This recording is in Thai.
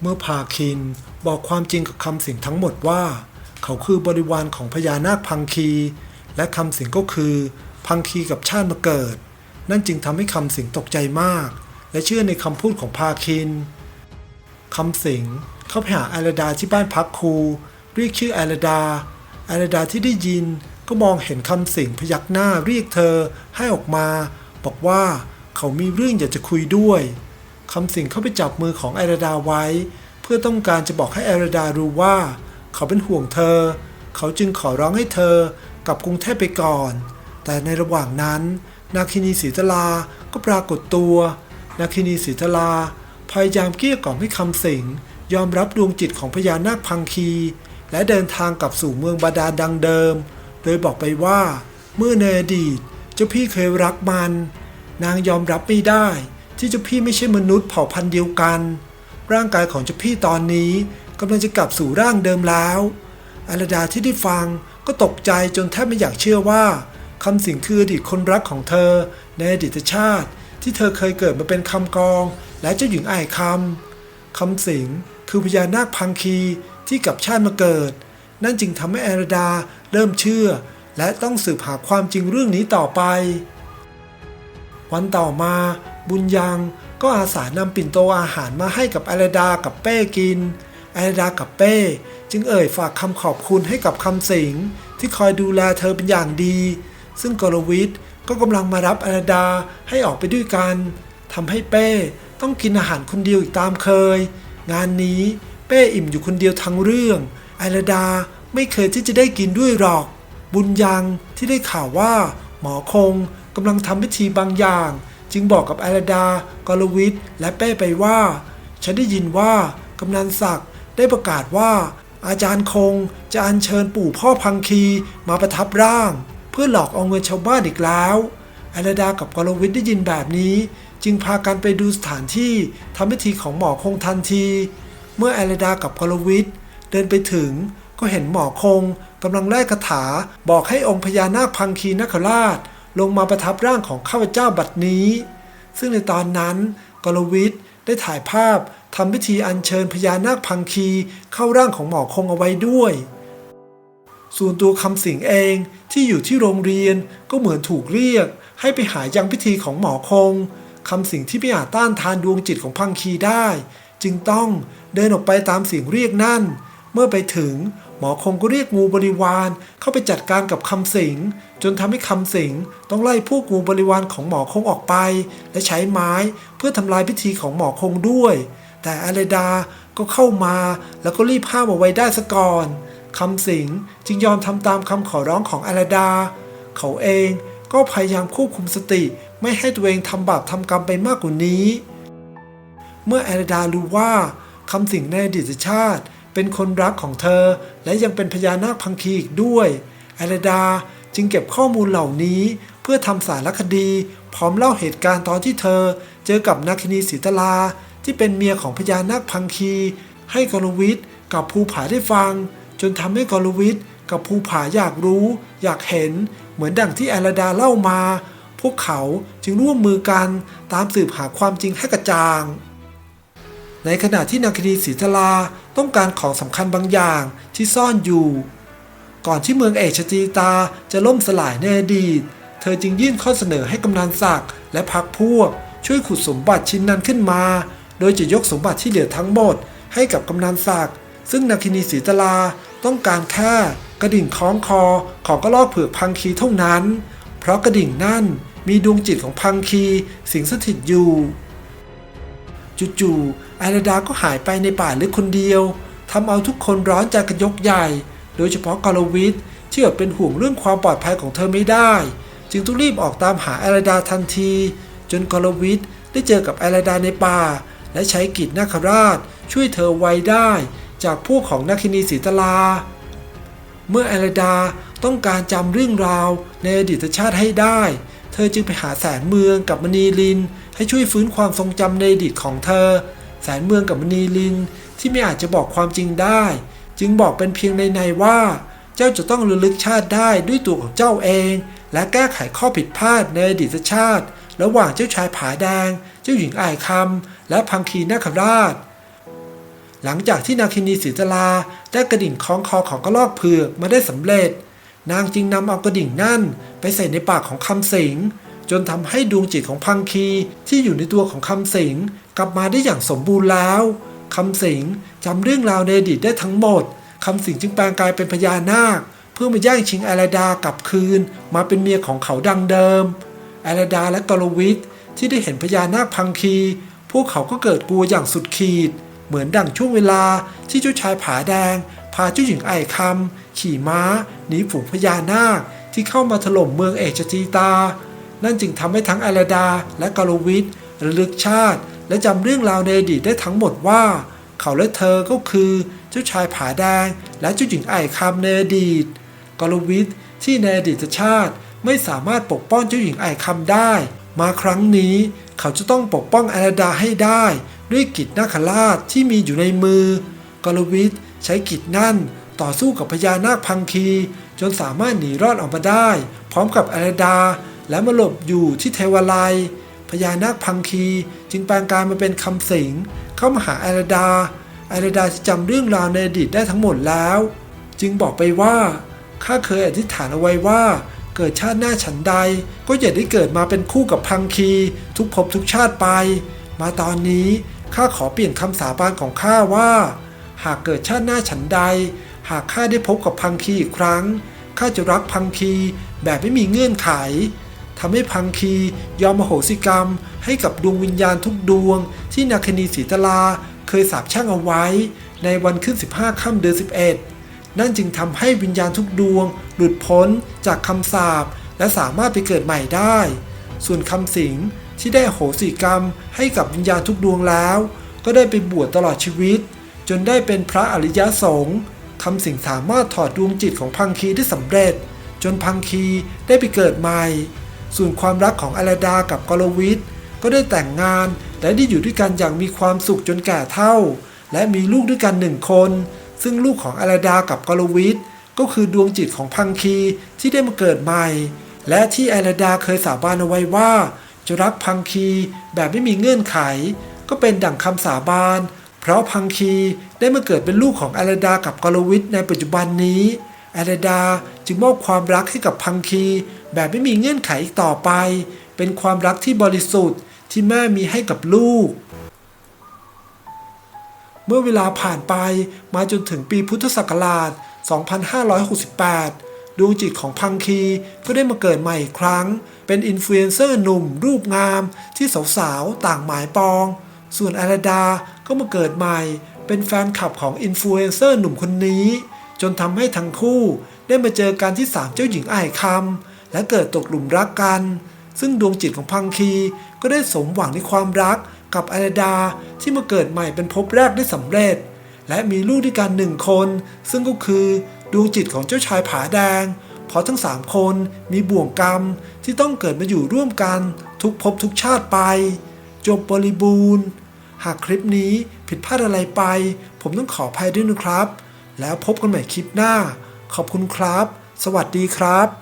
เมื่อพาคินบอกความจริงกับคำสิงทั้งหมดว่า เขาคือบริวารของพญานาคพังคี และคำสิงก็คือ พังคีกับชาติมาเกิด นั่นจึงทำให้คำสิงตกใจมาก และเชื่อในคำพูดของพาคินคำสิงเข้าไปหาไอราดาที่บ้านพักครู เรียกชื่อไอราดาไอราดาที่ได้ยินก็มองเห็นคำสิงพยักหน้าเรียกเธอให้ออกมา บอกว่าเขามีเรื่องอยากจะคุยด้วย คำสิงเข้าไปจับมือของไอราดาไว้ เพื่อต้องการจะบอกให้ไอราดารู้ว่า เขาเป็นห่วงเธอ เขาจึงขอร้องให้เธอกลับกรุงเทพไปก่อน แต่ในระหว่างนั้น นาคินีศรีตลาก็ปรากฏตัว นาคินีศรีตลาพยายามเกลี้ยกล่อมให้คำสิงยอมรับดวงจิตของพญานาคพังคี และเดินทางกลับสู่เมืองบาดาลดังเดิม โดยบอกไปว่า เมื่อในอดีตเจ้าพี่เคยรักมัน นางยอมรับไม่ได้ ที่เจ้าพี่ไม่ใช่มนุษย์เผ่าพันธุ์เดียวกัน ร่างกายของเจ้าพี่ตอนนี้กำลังจะกลับสู่ร่างเดิมแล้วอารดาที่ได้ฟังก็ตกใจจนแทบไม่อยากเชื่อว่าคำสิงคืออดีตคนรักของเธอ ในอดีตชาติ ที่เธอเคยเกิดมาเป็นคำกอง และเจ้าหญิงอ้ายคำคำสิงคือพญานาคพังคีที่กลับชาติมาเกิด นั่นจึงทำให้อารดาเริ่มเชื่อ และต้องสืบหาความจริงเรื่องนี้ต่อไป วันต่อมา บุญยังก็อาสานำปิ่นโตอาหารมาให้กับอารดากับเป้กินอารดากับเป้ จึงเอ่ยฝากคำขอบคุณให้กับคำสิงที่คอยดูแลเธอเป็นอย่างดี ซึ่งกรวิทย์ก็กำลังมารับอารดาให้ออกไปด้วยกันทำให้เป้ต้องกินอาหารคนเดียวอีกตามเคย งานนี้เป้อิ่มอยู่คนเดียวทั้งเรื่องอารดาไม่เคยที่จะได้กินด้วยหรอก บุญยังที่ได้ข่าวว่า หมอคงกำลังทำพิธีบางอย่าง จึงบอกกับอารดา กรวิทย์และเป้ไปว่า ฉันได้ยินว่ากำนันศักดิ์ได้ประกาศว่า อาจารย์คงจะอัญเชิญปู่พ่อพังคีมาประทับร่าง เพื่อหลอกเอาเงินชาวบ้านอีกแล้วอารดากับกรวิทย์ได้ยินแบบนี้ จึงพากันไปดูสถานที่ทำพิธีของหมอคงทันที เมื่ออารดากับกรวิทย์เดินไปถึงก็เห็นหมอคงกำลังไล่คาถาบอกให้องค์พญานาคพังคีนคราช ลงมาประทับร่างของข้าพเจ้าบัดนี้ ซึ่งในตอนนั้นกรวิทย์ได้ถ่ายภาพทำพิธีอัญเชิญพญานาคพังคีเข้าร่างของหมอคงเอาไว้ด้วย ส่วนตัวคำสิงเองที่อยู่ที่โรงเรียนก็เหมือนถูกเรียก ให้ไปหายังพิธีของหมอคงคำสิงที่ไม่อาจต้านทานดวงจิตของพังคีได้ จึงต้องเดินออกไปตามเสียงเรียกนั่น เมื่อไปถึง หมอคงก็เรียกงูบริวารเข้าไปจัดการกับคำสิง จนทำให้คำสิงต้องไล่พวกงูบริวารของหมอคงออกไป และใช้ไม้เพื่อทำลายพิธีของหมอคงด้วย แต่อาเลดาก็เข้ามาแล้วก็รีบห้ามเอาไว้ได้ซะก่อนคำสิงจึงยอมทำตามคำขอร้องของอาเลดา เขาเองก็พยายามควบคุมสติไม่ให้ตัวเองทำบาปทำกรรมไปมากกว่านี้ เมื่ออาเลดารู้ว่าคำสิงในอดีตชาติ เป็นคนรักของเธอ และยังเป็นพญานาคพังคีอีกด้วยอเลดาจึงเก็บข้อมูลเหล่านี้เพื่อทำสารคดี พร้อมเล่าเหตุการณ์ตอนที่เธอ เจอกับนาคินีศรีตลา ที่เป็นเมียของพญานาคพังคี ให้กรวิทย์กับภูผาได้ฟัง จนทำให้กรวิทย์กับภูผาอยากรู้ อยากเห็น เหมือนดังที่อารดาเล่ามา พวกเขาจึงร่วมมือกันตามสืบหาความจริงให้กระจ่าง ในขณะที่นาคินีศรีทลาต้องการของสำคัญบางอย่างที่ซ่อนอยู่ ก่อนที่เมืองเอกชตีตาจะล่มสลายในอดีต เธอจึงยื่นข้อเสนอให้กำนันศักดิ์และพรรคพวก ช่วยขุดสมบัติชิ้นนั้นขึ้นมา โดยจะยกสมบัติที่เหลือทั้งหมด ให้กับกำนันศักดิ์ซึ่งนาคินีศรีตลาต้องการแค่กระดิ่งคล้องคอของกระลอกเผือกพังคีเท่านั้น เพราะกระดิ่งนั่นมีดวงจิตของพังคีสิงสถิตอยู่ จู่ๆอราดาก็หายไปในป่าลึกคนเดียวทำเอาทุกคนร้อนใจกันยกใหญ่ โดยเฉพาะกาลวิทที่อดเป็นห่วงเรื่องความปลอดภัยของเธอไม่ได้ จึงต้องรีบออกตามหาอราดาทันที จนกาลวิทได้เจอกับอราดาในป่า และใช้กิจนาคราช ช่วยเธอไว้ได้ จากพวกของนาคินีศรีตลา เมื่ออราดาต้องการจำเรื่องราวในอดีตชาติให้ได้ อจึงไปหาแสนเมืองกับมณีลิน ให้ช่วยฟื้นความทรงจำในอดีตของเธอ แสนเมืองกับมณีลินที่ไม่อาจจะบอกความจริงได้ จึงบอกเป็นเพียงในในว่า เจ้าจะต้องระลึกชาติได้ด้วยตัวของเจ้าเอง และแก้ไขข้อผิดพลาดในอดีตชาติ ระหว่างเจ้าชายผาแดง เจ้าหญิงอายคำและพังคีนาคราชหลังจากที่นาคินีสีตลาได้กระดิ่งคล้องคอของกระลอกเผือกมาได้สำเร็จ นางจึงนำเอากระดิ่งนั่น ไปใส่ในปากของคำสิง จนทำให้ดวงจิตของพังคีที่อยู่ในตัวของคำสิง กลับมาได้อย่างสมบูรณ์แล้วคำสิงจำเรื่องราวในอดีตได้ทั้งหมดคำสิงจึงแปลงกายเป็นพญานาค เพื่อมาแย่งชิงอาราดากลับคืน มาเป็นเมียของเขาดังเดิมอาราดาและกรวิทที่ได้เห็นพญานาคพังคี พวกเขาก็เกิดกลัวอย่างสุดขีด เหมือนดั่งช่วงเวลาที่เจ้าชายผาแดง พาเจ้าหญิงไอคำ ขี่ม้าหนีฝูงพญานาคที่เข้ามาถล่มเมืองเอกชจีตา นั่นจึงทำให้ทั้งอาราดาและกรวิทระลึกชาติ และจำเรื่องราวในอดีตได้ทั้งหมดว่า เขาและเธอก็คือเจ้าชายผาแดง และเจ้าหญิงไอคำในอดีตกรวิทที่ในอดีตชาติไม่สามารถปกป้องเจ้าหญิงไอคำได้ มาครั้งนี้เขาจะต้องปกป้องอาราดาให้ได้ ด้วยกิจนาคราชที่มีอยู่ในมือกรวิทใช้กิจนั่น ต่อสู้กับพญานาคพังคี จนสามารถหนีรอดออกมาได้ พร้อมกับอารดา และมาหลบอยู่ที่เทวาลัยพญานาคพังคีจึงแปลงกายมาเป็นคำสิงเข้ามาหาอารดาอารดาที่จำเรื่องราวในอดีตได้ทั้งหมดแล้ว จึงบอกไปว่าข้าเคยอธิษฐานเอาไว้ว่า เกิดชาติหน้าฉันใด ก็อย่าได้เกิดมาเป็นคู่กับพังคี ทุกภพทุกชาติไป มาตอนนี้ข้าขอเปลี่ยนคำสาบานของข้าว่า หากเกิดชาติหน้าฉันใด หากข้าได้พบกับพังคีอีกครั้งข้าจะรักพังคีแบบไม่มีเงื่อนไขทำให้พังคียอมมโหสิกรรม ให้กับดวงวิญญาณทุกดวง ที่นาคนีสีตลาเคยสาบแช่งเอาไว้ ในวันขึ้น 15ค่ำเดือน11 นั่นจึงทำให้วิญญาณทุกดวง หลุดพ้นจากคำสาปและสามารถไปเกิดใหม่ได้ ส่วนคำสิงที่ได้โหสิกรรมให้กับวิญญาณทุกดวงแล้ว ก็ได้ไปบวชตลอดชีวิต จนได้เป็นพระอริยสงฆ์ คำสิงสามารถถอดดวงจิตของพังคีได้สำเร็จ จนพังคีได้ไปเกิดใหม่ ส่วนความรักของอาราดากับกรวิทก็ได้แต่งงานและได้อยู่ด้วยกันอย่างมีความสุขจนแก่เท่า และมีลูกด้วยกันหนึ่งคน ซึ่งลูกของอาราดากับกรวิทก็คือดวงจิตของพังคีที่ได้มาเกิดใหม่ และที่อาราดาเคยสาบานเอาไว้ว่า จะรักพังคีแบบไม่มีเงื่อนไข ก็เป็นดั่งคำสาบาน เพราะพังคีได้มาเกิดเป็นลูกของอาราดากับกรวิทในปัจจุบันนี้อาราดาจึงมอบความรักให้กับพังคี แบบไม่มีเงื่อนไขอีกต่อไป เป็นความรักที่บริสุทธิ์ที่แม่มีให้กับลูก เมื่อเวลาผ่านไปมาจนถึงปีพุทธศักราช 2568 ดวงจิตของพังคีก็ได้มาเกิดใหม่อีกครั้ง เป็นอินฟลูเอนเซอร์หนุ่มรูปงามที่สาวๆต่างหมายปอง ส่วนอาราดาก็มาเกิดใหม่ เป็นแฟนคลับของอินฟลูเอนเซอร์หนุ่มคนนี้ จนทำให้ทั้งคู่ได้มาเจอกันที่ศาลเจ้าหญิงอ้ายคำและเกิดตกหลุมรักกัน ซึ่งดวงจิตของพังคีก็ได้สมหวังในความรักกับอาราดาที่มาเกิดใหม่เป็นภพแรกได้สำเร็จ และมีลูกด้วยกันหนึ่งคน ซึ่งก็คือดวงจิตของเจ้าชายผาแดงเพราะทั้งสามคนมีบ่วงกรรมที่ต้องเกิดมาอยู่ร่วมกันทุกภพทุกชาติไป จบบริบูรณ์ หากคลิปนี้ผิดพลาดอะไรไป ผมต้องขออภัยด้วยนะครับ แล้วพบกันใหม่คลิปหน้า ขอบคุณครับ สวัสดีครับ